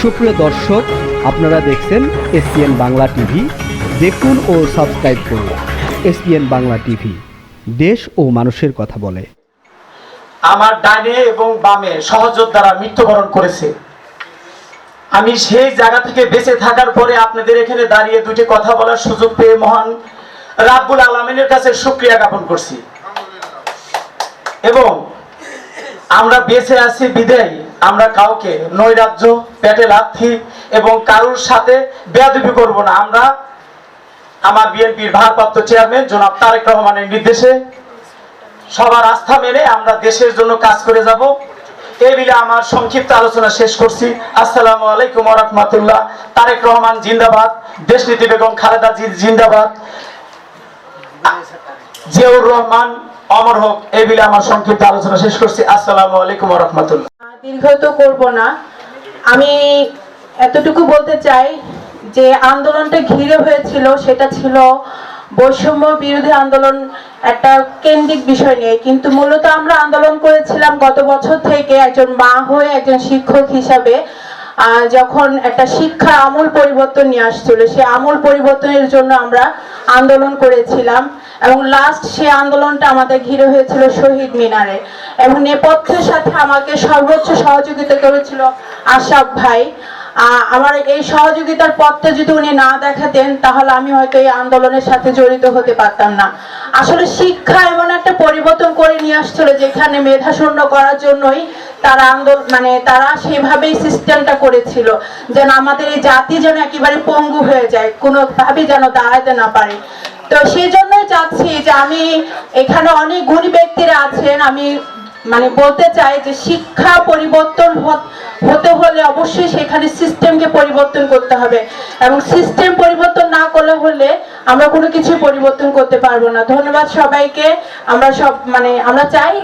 সুপ্রিয় দর্শক, আপনারা দেখছেন এসপিএন বাংলা টিভি। দেখুন ও সাবস্ক্রাইব করুন এসপিএন বাংলা টিভি। দেশ ও মানুষের কথা বলে। আমার ডানে এবং বামে সহযোদ্ধারা মৃত্যুবরণ করেছে। আমি সেই জায়গা থেকে বেঁচে থাকার পরে আপনাদের এখানে দাঁড়িয়ে দুটি কথা বলার সুযোগ পেয়ে মহান রাব্বুল আলমিনের কাছে সুক্রিয়া জ্ঞাপন করছি। এবং আমরা বেঁচে আছি বিদায়। আমরা কাউকে নৈরাজ্য, পেটে লাথি এবং কারুর সাথে বেয়াদবি করব না। আমরা আমার বিএনপির ভারপ্রাপ্ত চেয়ারম্যান জনাব তারেক রহমানের নির্দেশে সবার আস্থা মেনে আমরা দেশের জন্য কাজ করে যাব। এই বিলে আমার সংক্ষিপ্ত আলোচনা শেষ করছি। আসসালামু আলাইকুম রহমতুল্লাহ। তারেক রহমান জিন্দাবাদ। দেশনীতি বেগম খালেদা জি জিন্দাবাদ। জিয়াউর রহমান, অমর হোক এই বিলে আমার সংক্ষিপ্ত আলোচনা শেষ করছি। আসসালামু আলাইকুম রহমতুল্লাহ। দীর্ঘায়িত করব না। আমি এতটুকু বলতে চাই যে আন্দোলনটা ঘিরে হয়েছিল, সেটা ছিল বৈষম্য বিরোধী আন্দোলন একটা কেন্দ্রিক বিষয় নিয়ে। কিন্তু মূলত আমরা আন্দোলন করেছিলাম গত বছর থেকে একজন মা হয়ে একজন শিক্ষক হিসাবে। যখন একটা শিক্ষা আমূল পরিবর্তন নিয়ে আসছিল সে আমূল পরিবর্তনের জন্য আমরা আন্দোলন করেছিলাম এবং লাস্ট সে আন্দোলনটা আমাদের ঘিরে হয়েছিল শহীদ মিনারে এবং নেপথ্যের সাথে আমাকে সর্বোচ্চ সহযোগিতা করেছিল আশাফ ভাই। আমার এই সহযোগিতার পথটা যদি উনি না দেখাতেন, তাহলে আমি হয়তো এই আন্দোলনের সাথে জড়িত হতে পারতাম না। আসলে শিক্ষা এমন একটা পরিবর্তন করে নিয়ে আসছিল যেখানে মেধা শূন্য করার জন্যই তারা আন্দোলন মানে তারা সেভাবেই সিস্টেমটা করেছিল, যেন আমাদের এই জাতি যেন একেবারে পঙ্গু হয়ে যায়, কোনোভাবেই যেন দাঁড়াতে না পারে। তো সেই জন্যই চাচ্ছি যে আমি এখানে অনেক ব্যক্তিরা আছেন, আমি মানে বলতে চাই যে শিক্ষা পরিবর্তন হতে হলে অবশ্যই সেখানে সিস্টেমকে পরিবর্তন করতে হবে। এবং সিস্টেম পরিবর্তন না করলে হলে আমরা কোনো কিছু পরিবর্তন করতে পারব না। ধন্যবাদ সবাইকে। আমরা সব মানে আমরা চাই